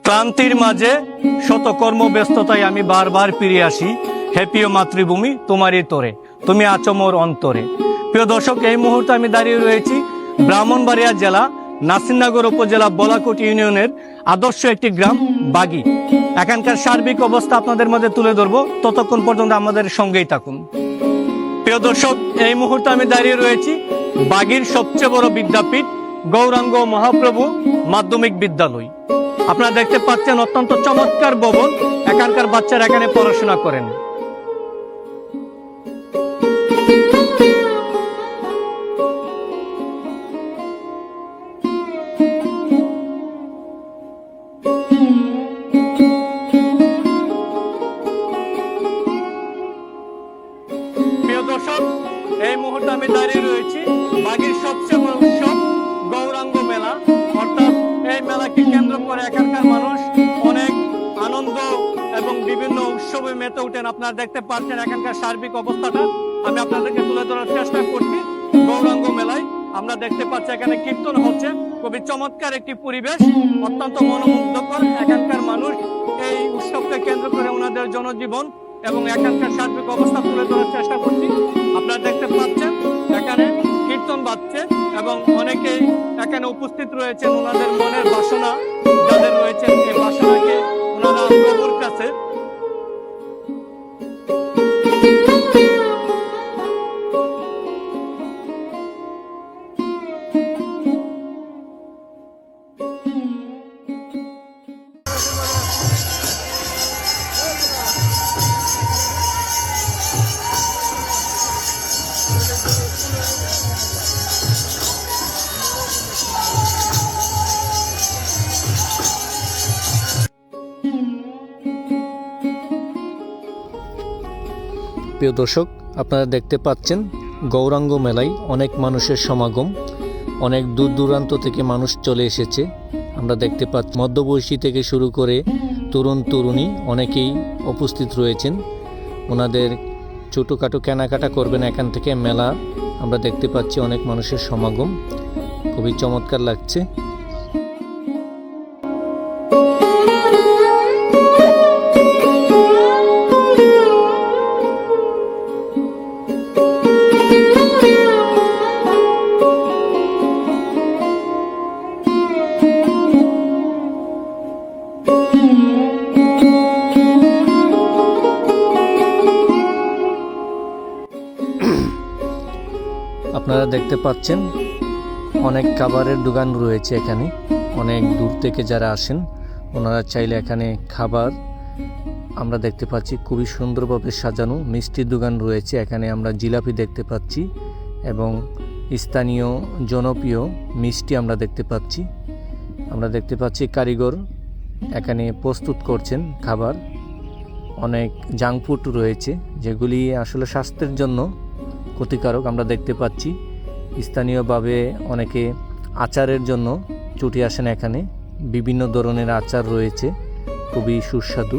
ক্লান্তির মাঝে শত কর্মব্যস্ততায় আমি বারবার ফিরে আসি। হ্যাপিও মাতৃভূমি, তোমারই তোরে। তুমি আছো মোর অন্তরে। প্রিয় দর্শক, এই মুহূর্তে আমি দাঁড়িয়ে রয়েছি ব্রাহ্মণবাড়িয়া জেলা, নাসিরনগর উপজেলা বলাকোট ইউনিয়নের আদর্শ একটি গ্রাম, বাগি। এখানকার সার্বিক অবস্থা আপনাদের মধ্যে তুলে ধরবো। ততক্ষণ পর্যন্ত আমাদের সঙ্গেই থাকুন। প্রিয় দর্শক, এই মুহূর্তে আমি দাঁড়িয়ে রয়েছি বাগির সবচেয়ে বড় বিদ্যাপীঠ, গৌরাঙ্গ মহাপ্রভু মাধ্যমিক বিদ্যালয়। আপনারা দেখতে পাচ্ছেন অত্যন্ত চমৎকার ভবন। এখানকার বাচ্চারা এখানে পড়াশোনা করেন। প্রিয় করে এখানকার মানুষ অনেক আনন্দ এবং বিভিন্ন উৎসবে মেতে উঠেন আপনারা দেখতে পাচ্ছেন এখানকার সার্বিক অবস্থাটা। আমি আপনাদেরকে তুলে ধরার চেষ্টা করছি গৌরাঙ্গ মেলায়। আমরা দেখতে পাচ্ছি এখানে কীর্তন হচ্ছে। খুবই চমৎকার একটি পরিবেশ, অত্যন্ত মনোমুগ্ধকর এখানকার মানুষ এই উৎসবকে কেন্দ্র করে ওনাদের জনজীবন এবং এখানকার সার্বিক অবস্থা তুলে ধরার চেষ্টা করছি। আপনারা দেখতে পাচ্ছেন এখানে কীর্তন বাজছে এবং অনেকেই এখানে উপস্থিত রয়েছেন। ওনাদের মনের বাসনা প্রিয় দর্শক, আপনারা দেখতে পাচ্ছেন গৌরাঙ্গ মেলায় অনেক মানুষের সমাগম, অনেক দূর দূরান্ত থেকে মানুষ চলে এসেছে। আমরা দেখতে পাচ্ছি মধ্যবয়সী থেকে শুরু করে তরুণ তরুণী অনেকেই উপস্থিত রয়েছেন। ওনাদের ছোটোখাটো কেনাকাটা করবেন এখান থেকে মেলা। আমরা দেখতে পাচ্ছি অনেক মানুষের সমাগম। খুবই চমৎকার লাগছে। আপনারা দেখতে পাচ্ছেন, অনেক খাবারের দোকান রয়েছে এখানে। অনেক দূর থেকে যারা আসেন, ওনারা চাইলে এখানে খাবার আমরা দেখতে পাচ্ছি। খুবই সুন্দরভাবে সাজানো মিষ্টির দোকান রয়েছে। এখানে আমরা জিলাপি দেখতে পাচ্ছি এবং স্থানীয় জনপ্রিয় মিষ্টি আমরা দেখতে পাচ্ছি। আমরা দেখতে পাচ্ছি কারিগর এখানে প্রস্তুত করছেন খাবার। অনেক জাঙ্ক ফুড রয়েছে, যেগুলি আসলে স্বাস্থ্যের জন্য ক্ষতিকারক আমরা দেখতে পাচ্ছি। স্থানীয়ভাবে অনেকে আচারের জন্য ছুটি আসেন এখানে। বিভিন্ন ধরনের আচার রয়েছে। খুবই সুস্বাদু।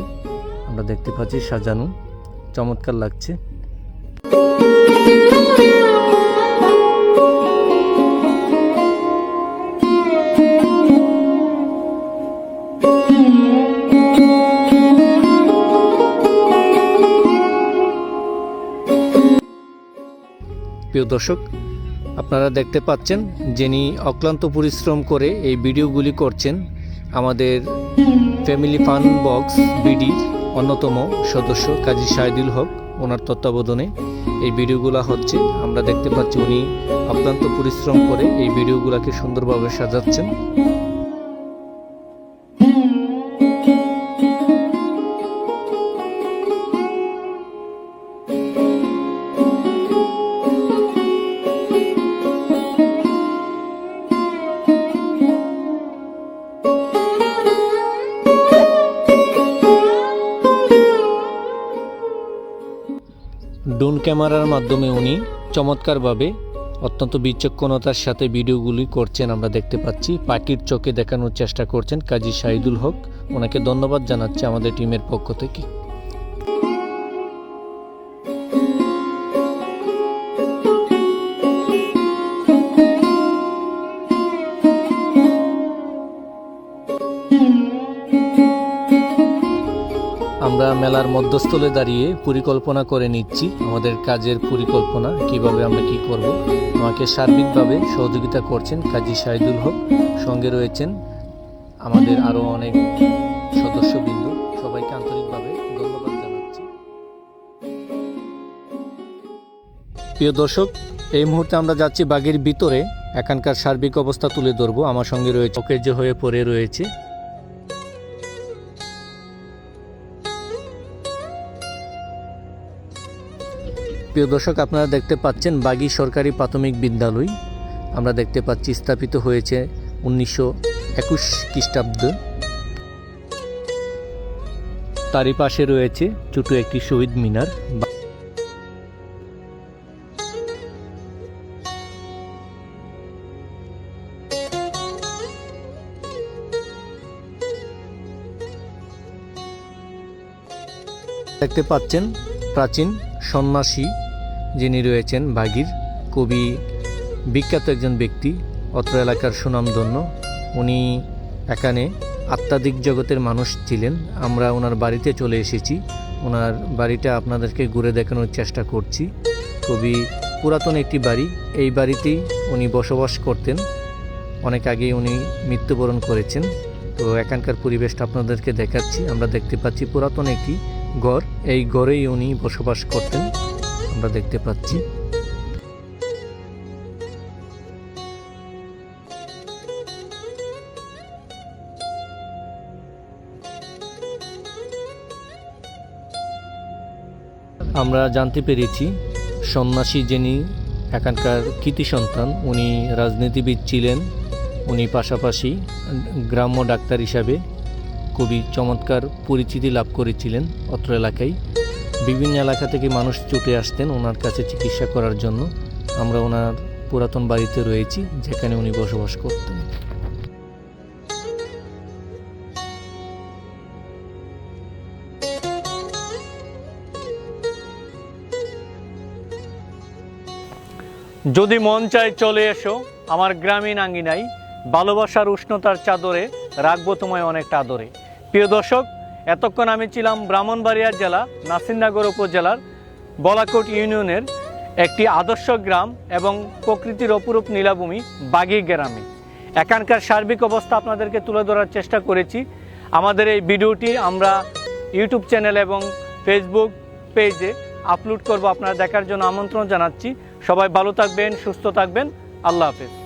আমরা দেখতে পাচ্ছি সাজানো। চমৎকার লাগছে। প্রিয় দর্শক, আপনারা দেখতে পাচ্ছেন যিনি অক্লান্ত পরিশ্রম করে এই ভিডিওগুলি করছেন আমাদের ফ্যামিলি ফান বক্স বিডি অন্যতম সদস্য কাজী শাহিদুল হক। ওনার তত্ত্বাবধানে এই ভিডিওগুলো হচ্ছে। আমরা দেখতে পাচ্ছি উনি অক্লান্ত পরিশ্রম করে এই ভিডিওগুলোকে সুন্দরভাবে সাজাচ্ছেন। ড্রোন ক্যামেরার মাধ্যমে উনি চমৎকারভাবে অত্যন্ত বিচক্ষণতার সাথে ভিডিওগুলি করছেন, আমরা দেখতে পাচ্ছি। পাখির চোখে দেখানোর চেষ্টা করছেন কাজী শাহিদুল হক। ওনাকে ধন্যবাদ জানাচ্ছি আমাদের টিমের পক্ষ থেকে। আমরা মেলার মধ্যস্থলে দাঁড়িয়ে পরিকল্পনা করে নিচ্ছি আমাদের কাজের পরিকল্পনা, কীভাবে আমরা কি করব। আমাকে সার্বিকভাবে সহযোগিতা করছেন কাজী শাহিদুল হক, সঙ্গে রয়েছেন আমাদের আরও অনেক সদস্যবৃন্দ। সবাইকে আন্তরিকভাবে ধন্যবাদ জানাচ্ছি। প্রিয় দর্শক, এই মুহূর্তে আমরা যাচ্ছি বাগের ভিতরে। এখানকার সার্বিক অবস্থা তুলে ধরবো। আমার সঙ্গে রয়েছে অকেজ হয়ে পড়ে রয়েছে প্রিয় দর্শক, আপনারা দেখতে পাচ্ছেন বাগি সরকারি প্রাথমিক বিদ্যালয়। আমরা দেখতে পাচ্ছি, স্থাপিত হয়েছে উনিশশো একুশ খ্রিস্টাব্দ। তারই পাশে রয়েছে ছোট একটি শহীদ মিনার। দেখতে পাচ্ছেন প্রাচীন সন্ন্যাসী যিনি রয়েছেন বাগির কবি বিখ্যাত একজন ব্যক্তি, অত্র এলাকার সুনামধন্য। উনি এখানে আত্মাদিক জগতের মানুষ ছিলেন। আমরা ওনার বাড়িতে চলে এসেছি। ওনার বাড়িটা আপনাদেরকে ঘুরে দেখানোর চেষ্টা করছি। কবি পুরাতন একটি বাড়ি। এই বাড়িতেই উনি বসবাস করতেন। অনেক আগে উনি মৃত্যুবরণ করেছেন। তো এখানকার পরিবেশটা আপনাদেরকে দেখাচ্ছি। আমরা দেখতে পাচ্ছি পুরাতন একটি ঘর। এই ঘরেই উনি বসবাস করতেন। আমরা দেখতে পাচ্ছি। আমরা জানতে পেরেছি, সন্ন্যাসী যিনি এখানকার কৃতি সন্তান, উনি রাজনীতিবিদ ছিলেন, উনি পাশাপাশি গ্রাম্য ডাক্তার হিসাবে খুবই চমৎকার পরিচিতি লাভ করেছিলেন অত্র এলাকায়। বিভিন্ন এলাকা থেকে মানুষ ছুটে আসতেন ওনার কাছে চিকিৎসা করার জন্য। আমরা ওনার পুরাতন বাড়িতে রয়েছি, যেখানে উনি বসবাস করতেন। যদি মন চায় চলে এসো, আমার গ্রামীণ আঙ্গিনাই ভালোবাসার উষ্ণতার চাদরে রাখব তোমায় অনেকটা আদরে। প্রিয় দর্শক এতক্ষণ আমি ছিলাম ব্রাহ্মণবাড়িয়া জেলা, নাসিরনগর উপজেলার বলাকোট ইউনিয়নের একটি আদর্শ গ্রাম এবং প্রকৃতির অপরূপ নীলাভূমি বাগি গ্রামে। এখানকার সার্বিক অবস্থা আপনাদেরকে তুলে ধরার চেষ্টা করেছি। আমাদের এই ভিডিওটি আমরা ইউটিউব চ্যানেল এবং ফেসবুক পেজে আপলোড করব। আপনারা দেখার জন্য আমন্ত্রণ জানাচ্ছি। সবাই ভালো থাকবেন, সুস্থ থাকবেন। আল্লাহ হাফেজ।